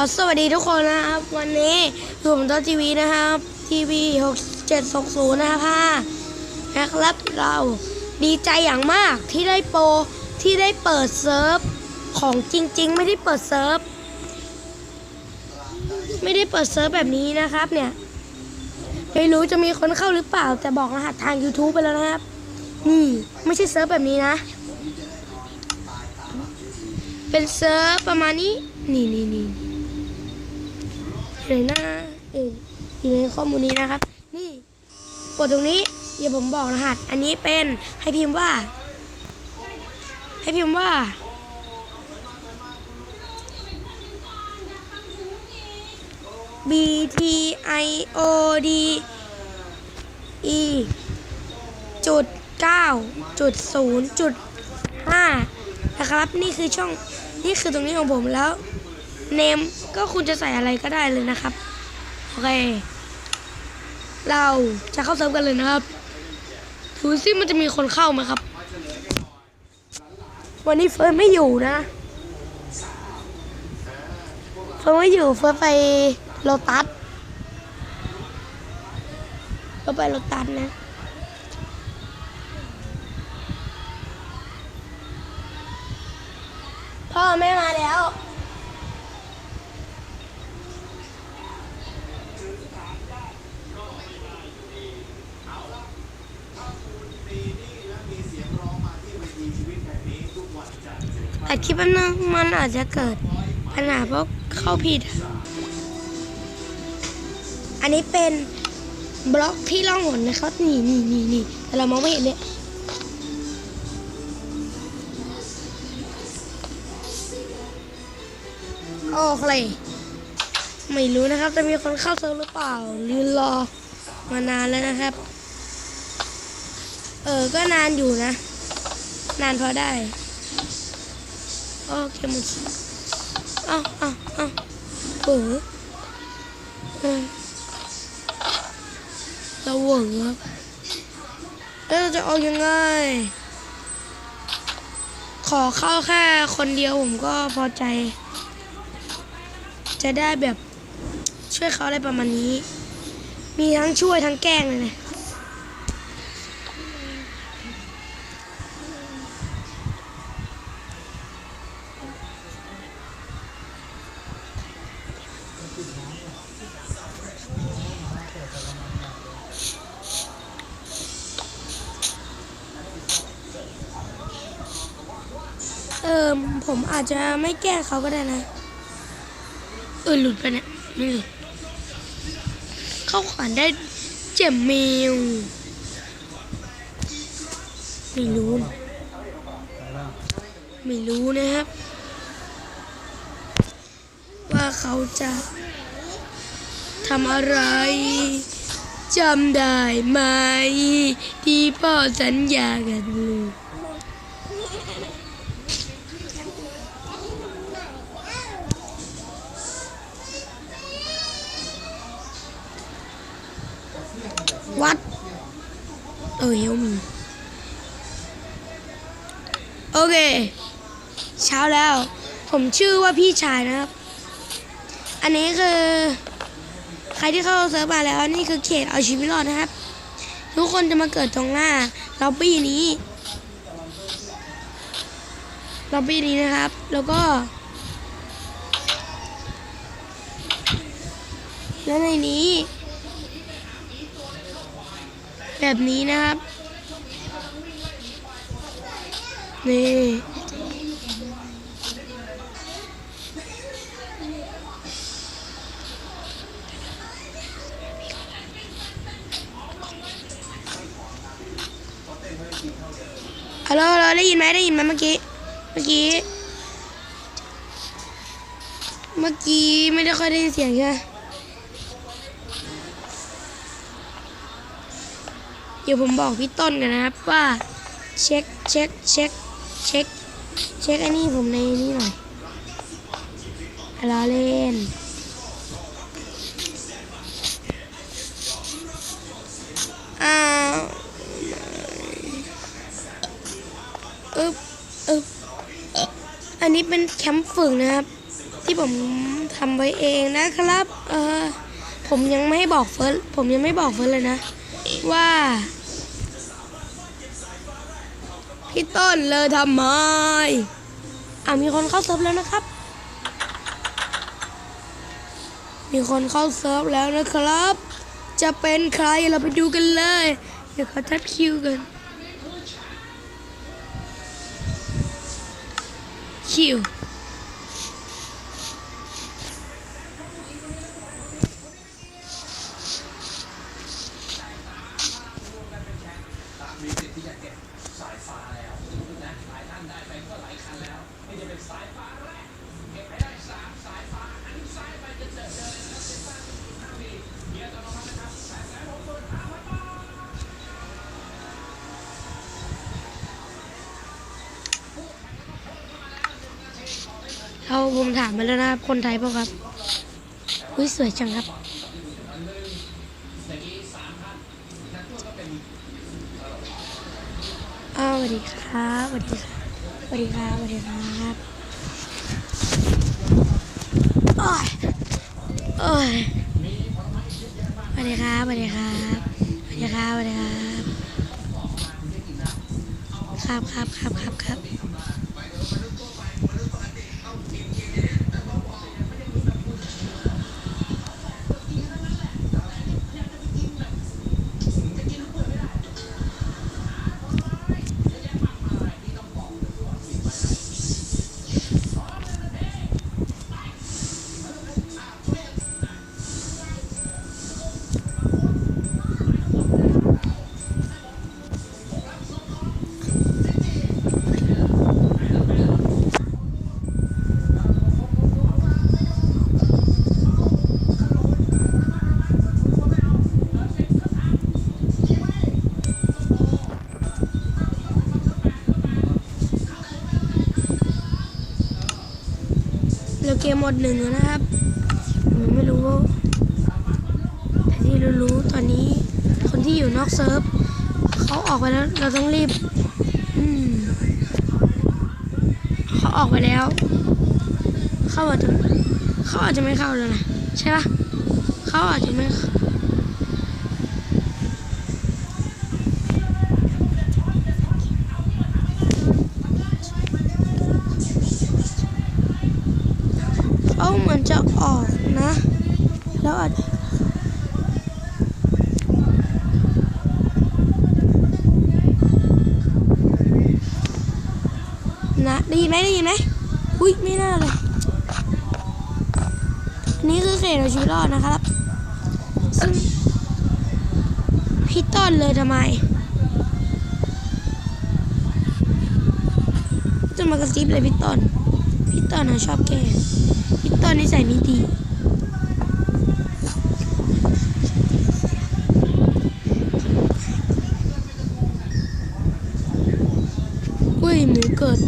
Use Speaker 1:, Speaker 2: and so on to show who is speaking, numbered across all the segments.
Speaker 1: อสวัสดีทุกคนนะครับ วันนี้ผมตัวทีวีนะครับทีวีหกเจ็ดสองศูนย์นะครับนะครับเราดีใจอย่างมากที่ได้โปรที่ได้เปิดเซิร์ฟของจริง ๆ ไม่ได้เปิดเซิร์ฟไม่ได้เปิดเซิร์ฟแบบนี้นะครับเนี่ยไม่รู้จะมีคนเข้าหรือเปล่า แต่บอกรหัสทาง YouTube ไปแล้วนะครับ นี่ไม่ใช่เซิร์ฟแบบนี้นะ เป็นเซิร์ฟประมาณนี้ นี่นี่นี่ เลยนะเอออยู่ในข้อมูลนี้นะครับ นี่กดตรงนี้เดี๋ยวผมบอกรหัส อันนี้เป็นให้พิมพ์ว่า ให้พิมพ์ว่า B T I O D E จุดเก้าจุดศูนย์จุดห้านะครับ นี่คือช่อง นี่คือตรงนี้ของผมแล้ว เนมก็คุณจะใส่อะไรก็ได้เลยนะครับ โอเค เราจะเข้าเซิร์ฟกันเลยนะครับดูซิมันจะมีคนเข้าไหมครับ วันนี้เฟิร์นไม่อยู่นะ เฟิร์นไม่อยู่เฟิร์นไปโลตัสเร์นไปโลตัสนะพ่อแม่มาแล้ว คลิปมันงมันอาจจะเกิดปัญหาเพราะเข้าผิด อันนี้เป็นบล็อกที่ล่องหนนะครับ นี่นี่นี่นี่แต่เรามองไม่เห็นเนี่ยโอเคไม่รู้นะครับ จะมีคนเข้าเซิร์ฟหรือเปล่าหรือรอมานานแล้วนะครับ เออ ก็นานอยู่นะ นานพอได้ โอเคหมดอ้าเอ้าเอ้าเออเออเราหวังครับแล้วจะเอายังไง ขอเข้าแค่คนเดียวผมก็พอใจ จะได้แบบช่วยเขาอะไรประมาณนี้ มีทั้งช่วยทั้งแกล้งเลย เออผมอาจจะไม่แก้เขาก็ได้นะ เออหลุดไปเนี่ยไม่หลุดเข้าขวานได้เจ็บเมลไม่รู้ไม่รู้นะครับ ว่าเขาจะทำอะไรจำได้ไหม ที่พ่อสัญญากันลูก วัด เออเฮลมี โอเค เช้าแล้ว ผมชื่อว่าพี่ชายนะครับ อันนี้คือ ใครที่เข้าเซิร์ฟมาแล้วนี่คือเขตเอาชีวิตรอดนะครับ ทุกคนจะมาเกิดตรงหน้าล็อบบี้นี้ล็อบบี้นี้นะครับ แล้วก็ แล้วในนี้ แบบนี้นะครับ นี่ฮัลโหลได้ยินไหมได้ยินไหมเมื่อกี้ เมื่อกี้ เมื่อกี้ไม่ได้ค่อยได้ยินเสียงใช่ไหม เดี๋ยวผมบอกพี่ต้นกันนะครับว่าเช็คเช็คเช็คเช็คเช็คอันนี้ผมในนี้หน่อยล้อเล่นอ้าวอึบอึบอันนี้เป็นแคมป์ฝึกนะครับ ที่ผมทำไว้เองนะครับ เออผมยังไม่บอกเฟิร์สผมยังไม่บอกเฟิร์สเลยนะ ว่า พี่ต้นเลยทำไม อะมีคนเข้าเซิร์ฟแล้วนะครับ มีคนเข้าเซิร์ฟแล้วนะครับ จะเป็นใครเราไปดูกันเลย เดี๋ยวเขาทัดคิวกันคิว ผมถามมาแล้วนะครับ คนไทยเปล่าครับอุ้ยสวยจังครับอ้าวสวัสดีครับสวัสดีครับสวัสดีครับสวัสดีครับโอ้ยโอ้ยสวัสดีครับสวัสดีครับสวัสดีครับสวัสดีครับ ครับครับครับครับครับ ดหนึ่งนะครับผมไม่รู้ แต่ที่รู้ๆตอนนี้ คนที่อยู่นอกเซิร์ฟเขาออกไปแล้ว เราต้องรีบเขาออกไปแล้ว เขาอาจจะเขาอาจจะไม่เข้าแล้วนะใช่ปะเขาอาจจะไม่เข้าเขาเหมือน จะออกนะ แล้วอาจนะได้ยินไหมได้ยินไหมอุ้ยไม่น่าเลยนนี้คือเขตเอาชีวิตรอดนะครับซึ่งพี่ต้นเลยทำไม จะมากระซิบเลยพี่ต้น พี่ต้นนะชอบแก ล้งพี่ต้นนิสัยไม่ดีอุ้ยหมูเกิด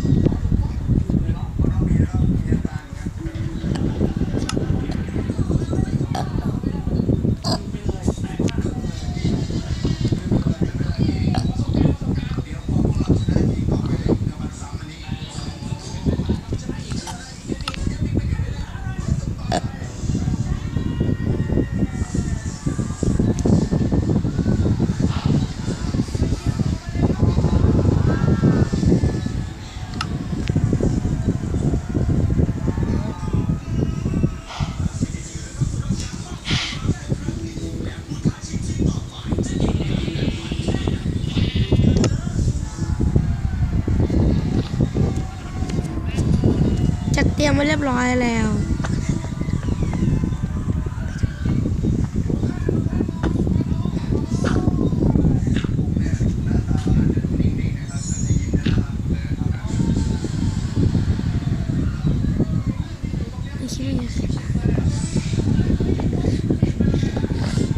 Speaker 1: ไว้เรียบร้อยแล้ว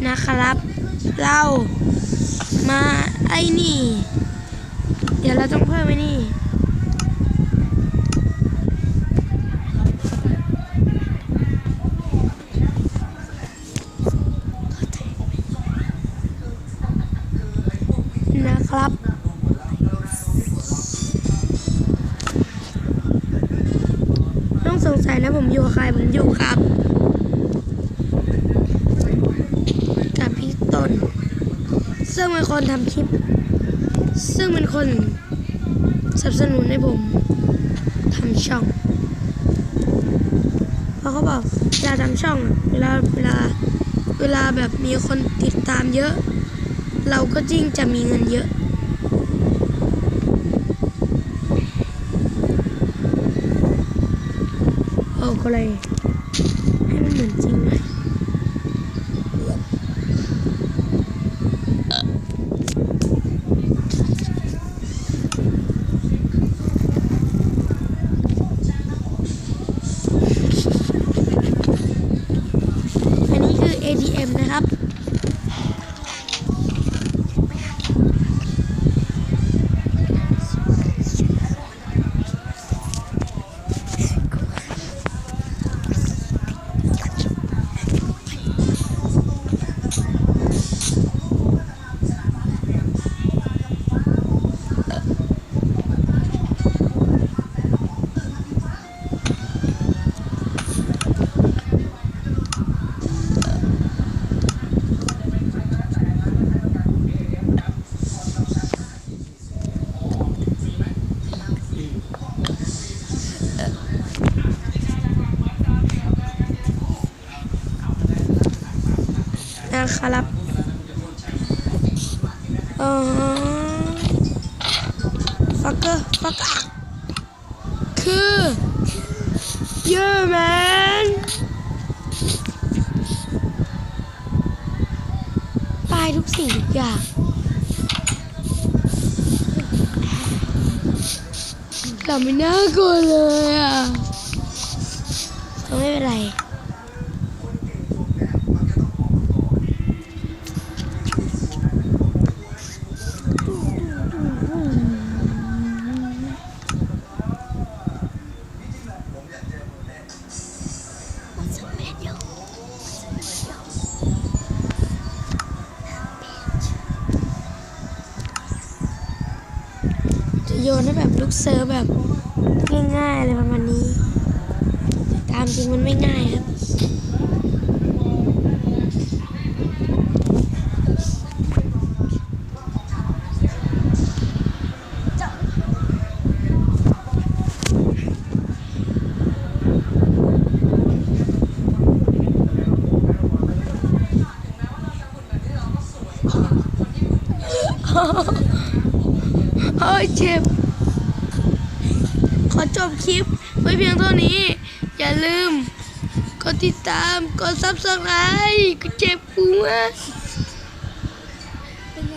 Speaker 1: นะครับ เรามาไอ้นี่ เดี๋ยวเราต้องเพิ่มไอ้นี่ นะครับ ต้องสงสัยนะผมอยู่กับใครผมอยู่กับ กับพี่ต้น ซึ่งเป็นคนทำคลิป ซึ่งเป็นคนสนับสนุนให้ผมทำช่องเพราะเขาบอกเวลาทำช่องเวลาเวลาเวลาแบบมีคนติดตามเยอะ เราก็ยิ่งจะมีเงินเยอะ ก็เลยให้มันเหมือนจริง หน่อยอันนี้คือ ATM นะครับ นะครับเออฟักเกอร์ฟักอะคือเยอะแมนตายทุกสิ่งทุกอย่างเราไม่น่ากลัวเลยอะก็ไม่เป็นไร โยนให้แบบลูกเซิร์ฟแบบง่ายๆเลยประมาณนี้ ตามจริงมันไม่ง่ายครับ เจ็บ ขอจบคลิปไว้เพียงเท่านี้ อย่าลืม กดติดตาม กดซับสไครต์ก็เจ็บกูมาก